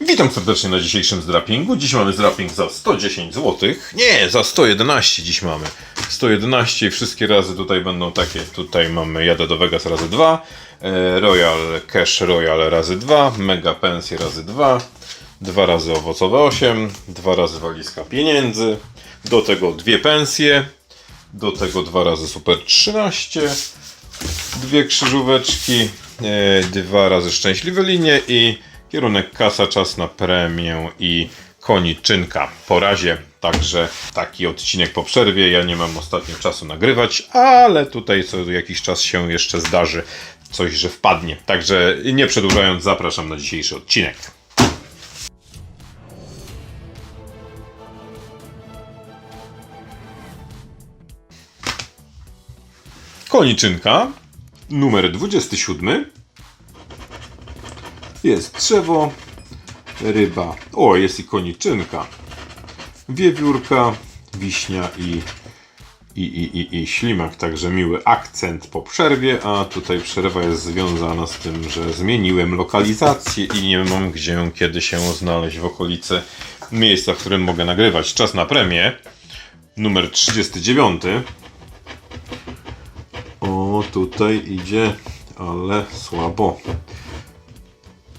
Witam serdecznie na dzisiejszym zdrapingu. Dziś mamy zdraping za 110 zł. Nie, za 111 dziś mamy. 111 i wszystkie razy tutaj będą takie. Tutaj mamy Jadę do Vegas razy 2, e, Royal Cash Royal razy 2, Mega Pensje razy 2, dwa razy owocowe 8, dwa razy walizka pieniędzy, do tego dwie pensje, do tego dwa razy Super 13, dwie krzyżóweczki, e, dwa razy szczęśliwe linie i kierunek kasa, czas na premię i koniczynka. Po razie także taki odcinek po przerwie. Ja nie mam ostatnio czasu nagrywać, ale tutaj co jakiś czas się jeszcze zdarzy coś, że wpadnie. Także nie przedłużając, zapraszam na dzisiejszy odcinek. Koniczynka numer 27 jest drzewo, ryba. O, jest i koniczynka. Wiewiórka, wiśnia i, i, i, i, i ślimak. Także miły akcent po przerwie, a tutaj przerwa jest związana z tym, że zmieniłem lokalizację i nie mam gdzie kiedy się znaleźć w okolicy miejsca, w którym mogę nagrywać. Czas na premię. Numer 39. O, tutaj idzie, ale słabo.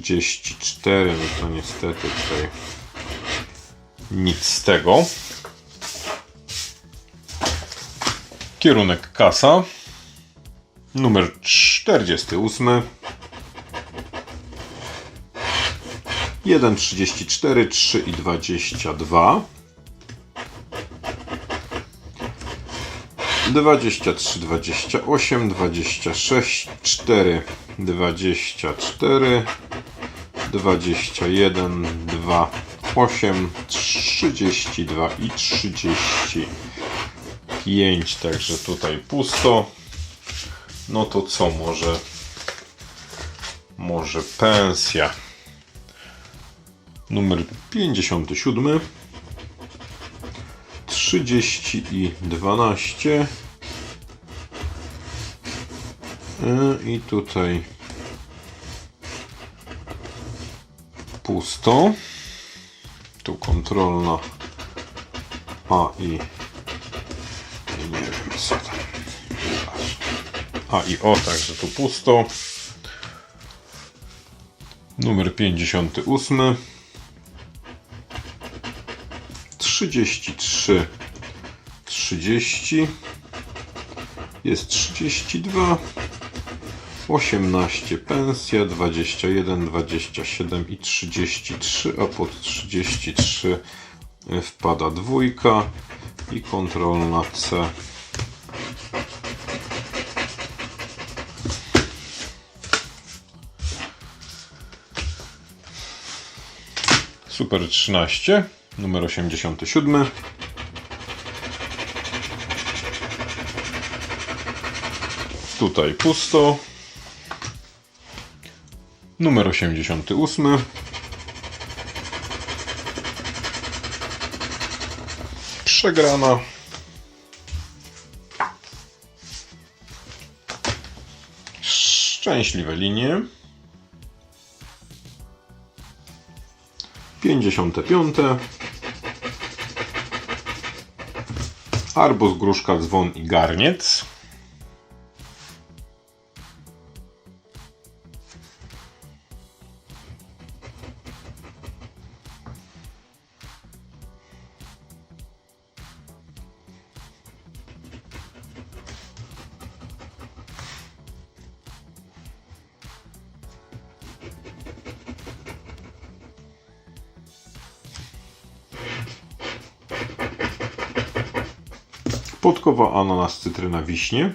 34, no to niestety tutaj nic z tego. Kierunek kasa. Numer 48. 1, 34, 3 i 22. 23, 28, 26, 4, 24, 21, 2, 8, 32 i 35. Także tutaj pusto. No to co może? Może pensja. Numer 57. 30 i 12. E, I tutaj pusto. Tu kontrolna A i, nie wiem co tam. A i O, także tu pusto. Numer 58. 33 30 jest 32 18 pensja 21 27 i 33 a pod 33 wpada dwójka i kontrolna C Super 13 numer 87 Tutaj pusto. Numer 88. Przegrana. Szczęśliwe linie. 55. Arbuz, gruszka, dzwon i garniec. Podkowa, ananas, cytryna, wiśnie.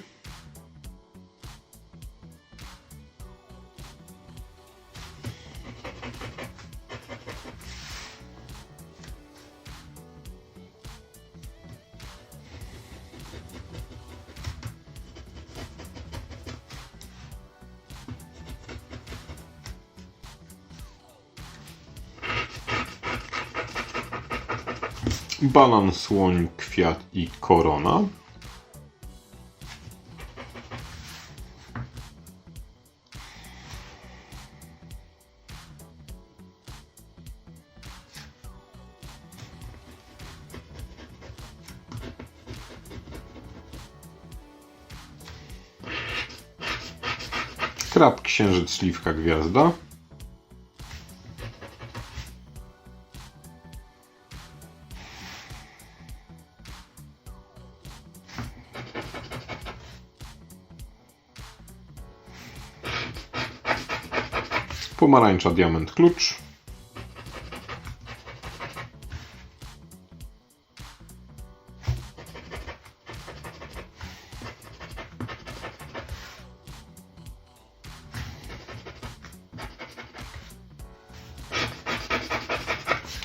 Banan, słoń, kwiat i korona. Krab, księżyc, śliwka, gwiazda. Pomarańcza, diament, klucz.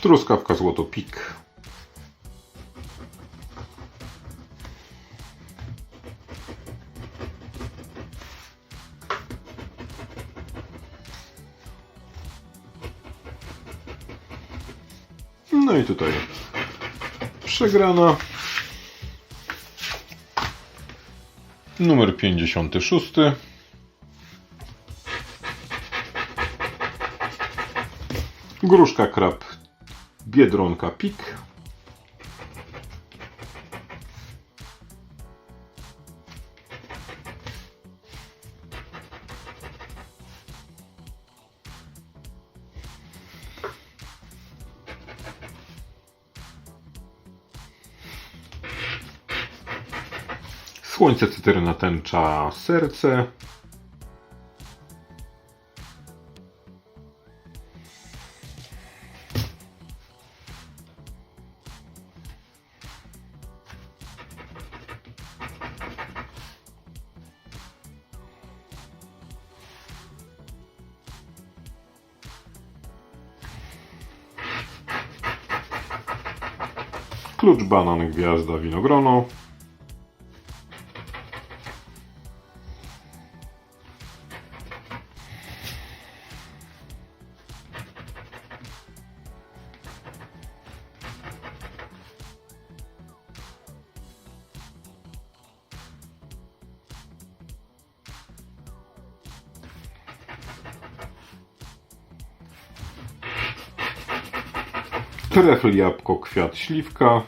Truskawka, złoto, pik. Tutaj przegrana. Numer 56. Gruszka, krab, biedronka, pik. Słońce, cytryna, tęcza, serce. Klucz, banan, gwiazda, winogrono. Trefl, jabłko, kwiat, śliwka.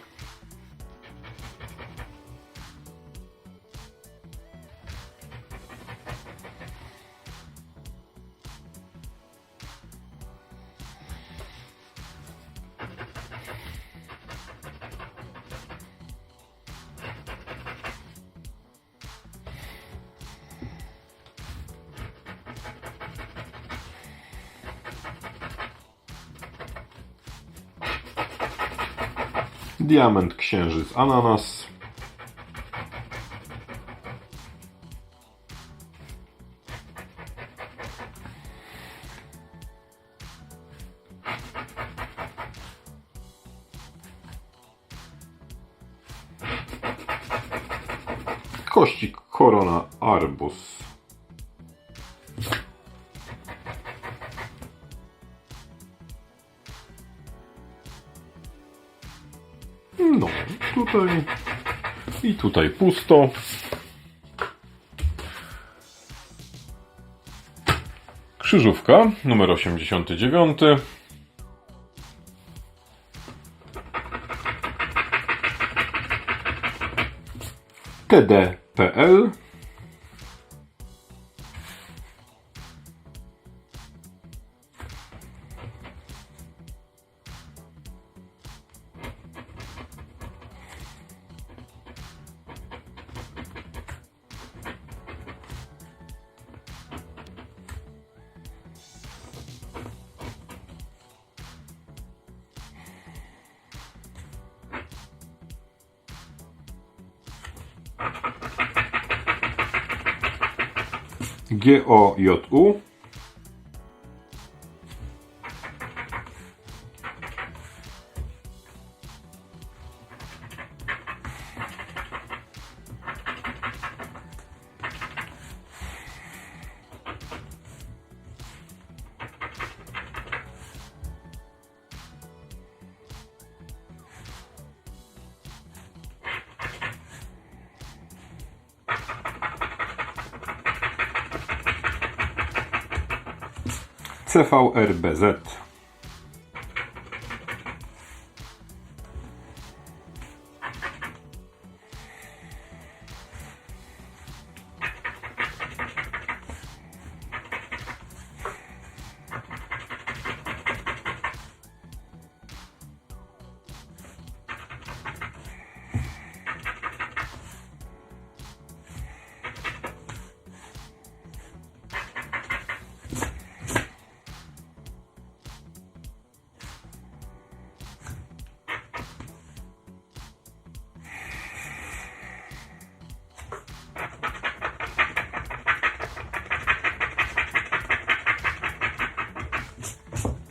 Diament, księżyc, ananas. Tutaj pusto. Krzyżówka, numer 89. TD.pl G-O-J-U CVRBZ.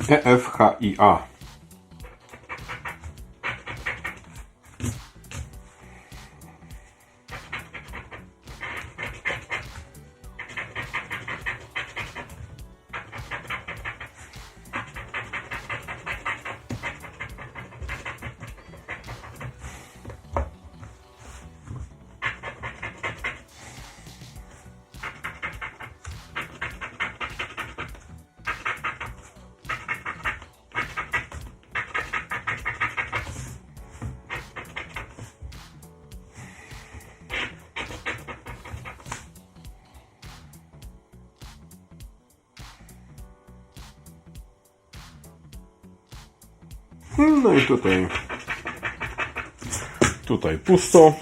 EFHIA. No i tutaj tutaj pusto.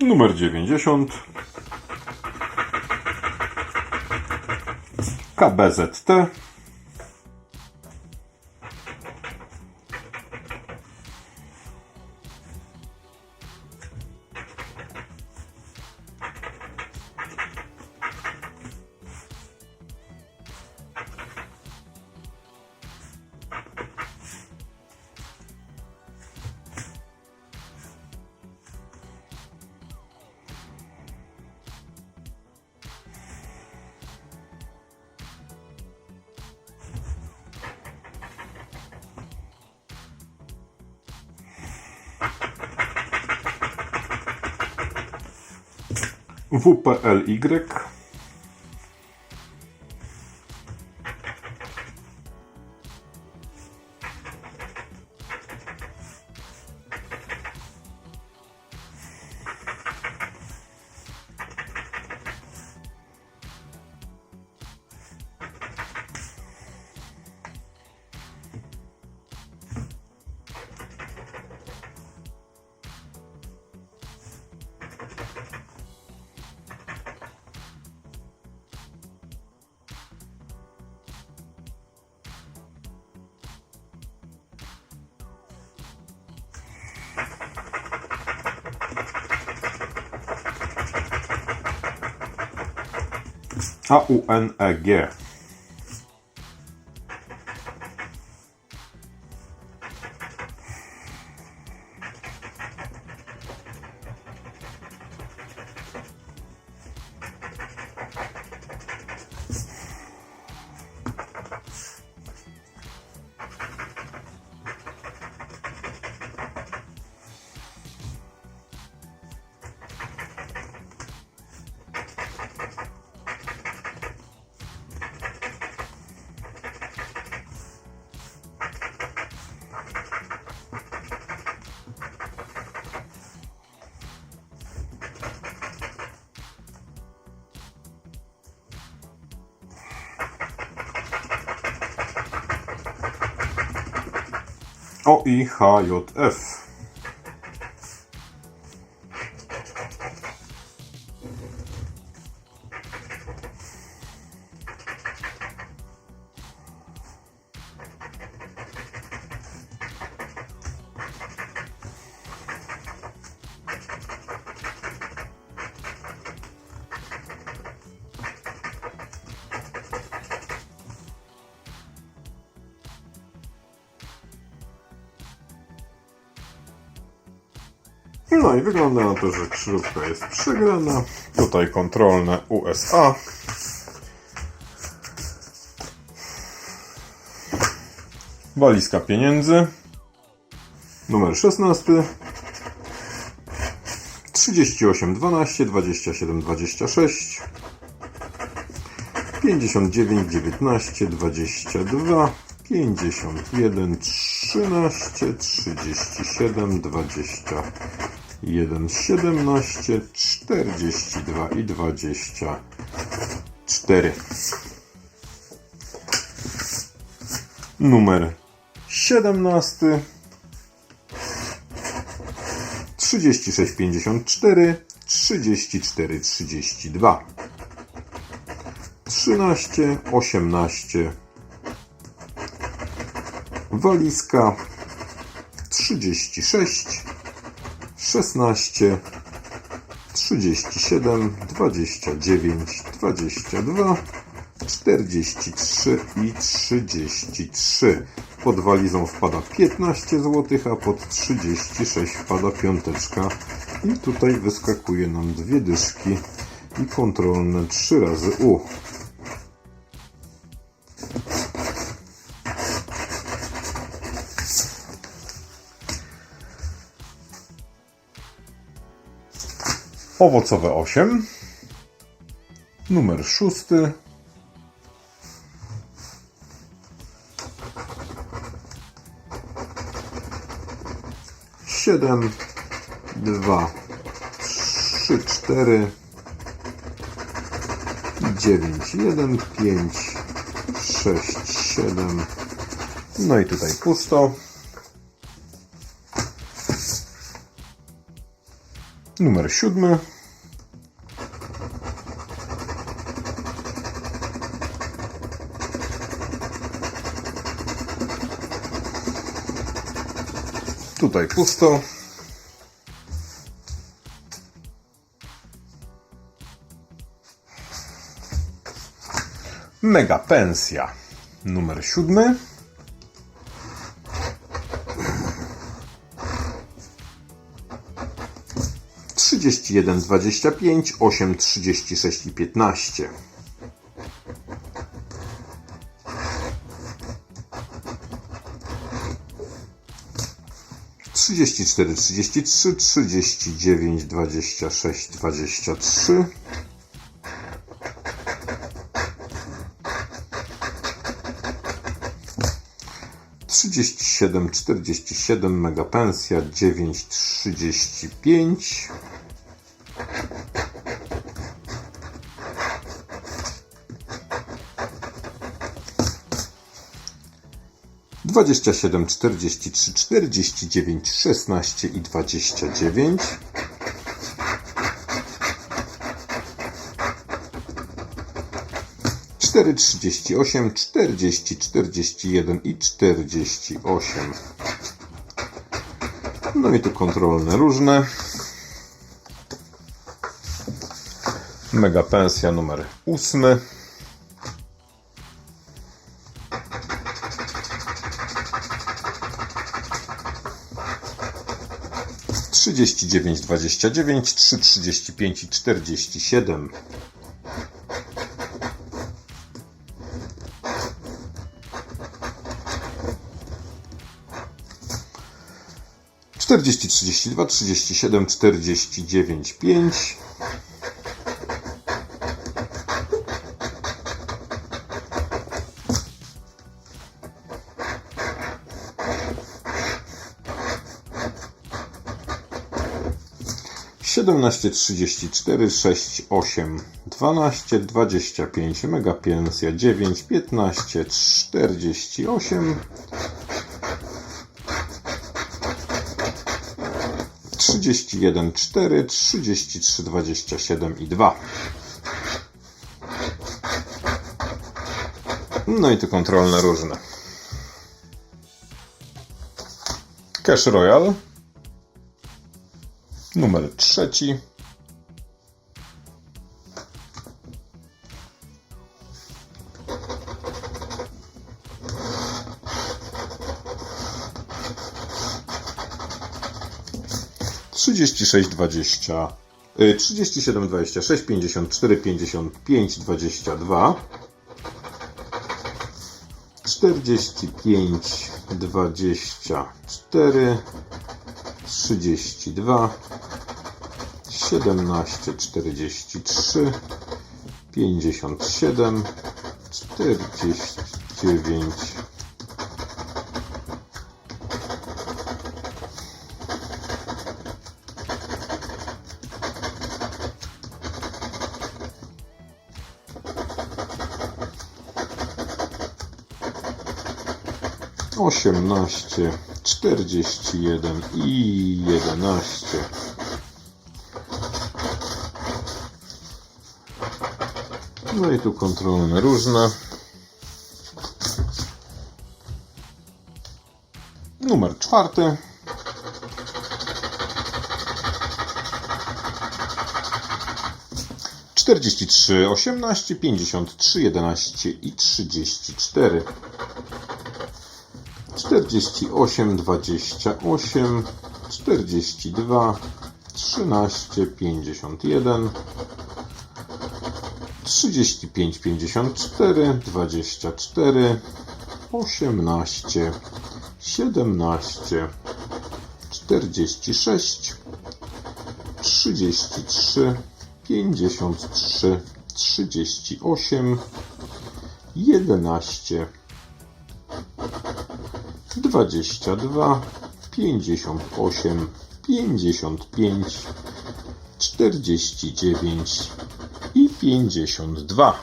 Numer 90. KBZT. WPLY. AUNEG. OIHJF. No i wygląda na to, że krzyżówka jest przygrana. Tutaj kontrolne USA. Walizka pieniędzy. Numer 16. 38 12 27 26. 59, 19, 22, 51, 13, 37, 21, 17, 42 i 24. Numer 17. 36, 54, 34, 32. 13, 18, walizka 36, 16, 37, 29, 22, 43 i 33. Pod walizą wpada 15 zł, a pod 36 wpada piąteczka. I tutaj wyskakuje nam dwie dyszki i kontrolne 3 razy U. Owocowe 8. Numer 6. Siedem, dwa, trzy, cztery, dziewięć, jeden, pięć, sześć, siedem. No i tutaj pusto. Numer siódmy. Tutaj pusto. Mega pensja. Numer siódmy. Trzydzieści jeden, dwadzieścia pięć, osiem, trzydzieści sześć i piętnaście. Trzydzieści cztery, trzydzieści trzy, trzydzieści dziewięć, dwadzieścia sześć, dwadzieścia trzy. 37, 47, mega pensja, 9, 35. Dwadzieścia siedem, czterdzieści trzy, czterdzieści dziewięć, szesnaście i dwadzieścia dziewięć. Cztery, trzydzieści osiem, czterdzieści, czterdzieści jeden i czterdzieści osiem. No i tu kontrolne różne. Mega pensja numer ósmy. Trzydzieści dziewięć, dwadzieścia dziewięć, trzy, trzydzieści pięć i czterdzieści siedem. Czterdzieści, trzydzieści dwa, trzydzieści siedem, czterdzieści dziewięć, pięć. Siedemnaście, trzydzieści cztery, sześć, osiem, dwanaście, dwadzieścia pięć, mega pensja, dziewięć, piętnaście, czterdzieści osiem. 31, 4, 33, 27 i 2. No i tu kontrolne różne. Cash Royal. Numer trzeci. Trzydzieści sześć dwadzieścia. Trzydzieści siedem dwadzieścia sześć, pięćdziesiąt cztery, pięćdziesiąt pięć, dwadzieścia dwa. Czterdzieści pięć, dwadzieścia cztery, trzydzieści dwa, siedemnaście, czterdzieści trzy, pięćdziesiąt siedem, czterdzieści dziewięć, osiemnaście, czterdzieści jeden i jedenaście. No i tu kontrolne różne. Numer czwarty. Czterdzieści trzy, osiemnaście, pięćdziesiąt trzy, jedenaście i trzydzieści cztery. Czterdzieści osiem, dwadzieścia osiem, czterdzieści dwa, trzynaście, pięćdziesiąt jeden. 35, 54, 24, 18, 17, 46, 33, 53, 38, 11, 22, 58, 55, 49 i 52.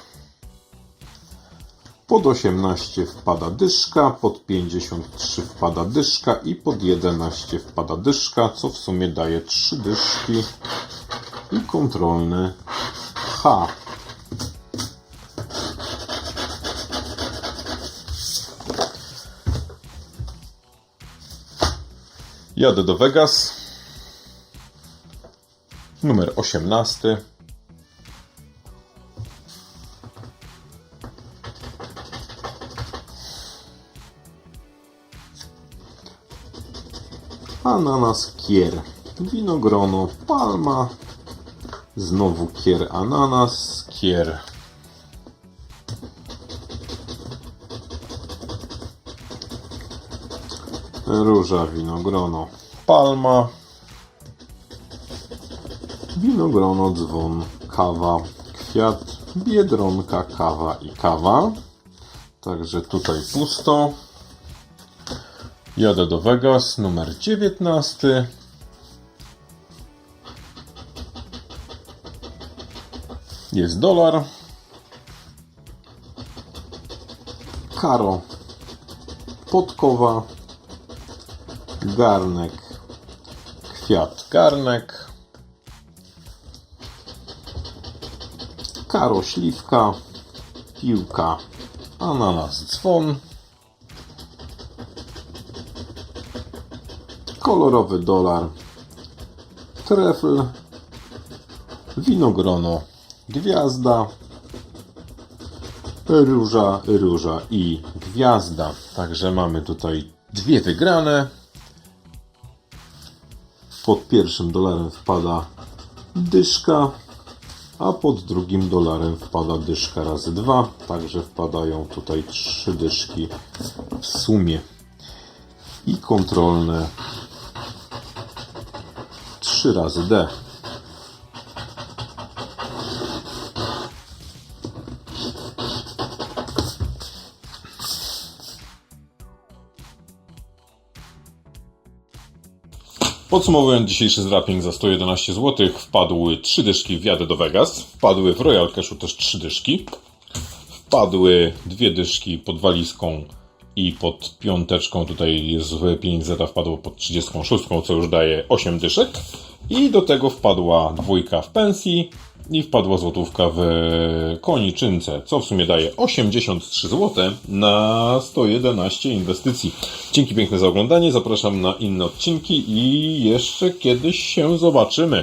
Pod 18 wpada dyszka, pod 53 wpada dyszka i pod 11 wpada dyszka, co w sumie daje 3 dyszki i kontrolny H. Jadę do Vegas. Numer 18. Ananas kier. Winogrono palma. Znowu kier ananas kier. Róża winogrono palma. Winogrono dzwon kawa kwiat. Biedronka kawa i kawa. Także tutaj pusto. Jadę do Vegas, numer 19. Jest dolar. Karo. Podkowa. Garnek. Kwiat garnek. Karo śliwka. Piłka. Ananas dzwon. kolorowy dolar, trefl, winogrono, gwiazda, róża, róża i gwiazda. Także mamy tutaj dwie wygrane. Pod pierwszym dolarem wpada dyszka, a pod drugim dolarem wpada dyszka razy dwa. Także wpadają tutaj trzy dyszki w sumie. I kontrolne 3 razy D. Podsumowując dzisiejszy zrapping za 111 zł, wpadły 3 dyszki w jadę do Vegas, wpadły w Royal Cashu też 3 dyszki, wpadły dwie dyszki pod walizką i pod piąteczką tutaj jest 5 zeta wpadło pod 36, co już daje 8 dyszek. I do tego wpadła dwójka w pensji i wpadła złotówka w koniczynce, co w sumie daje 83 zł na 111 inwestycji. Dzięki piękne za oglądanie, zapraszam na inne odcinki i jeszcze kiedyś się zobaczymy.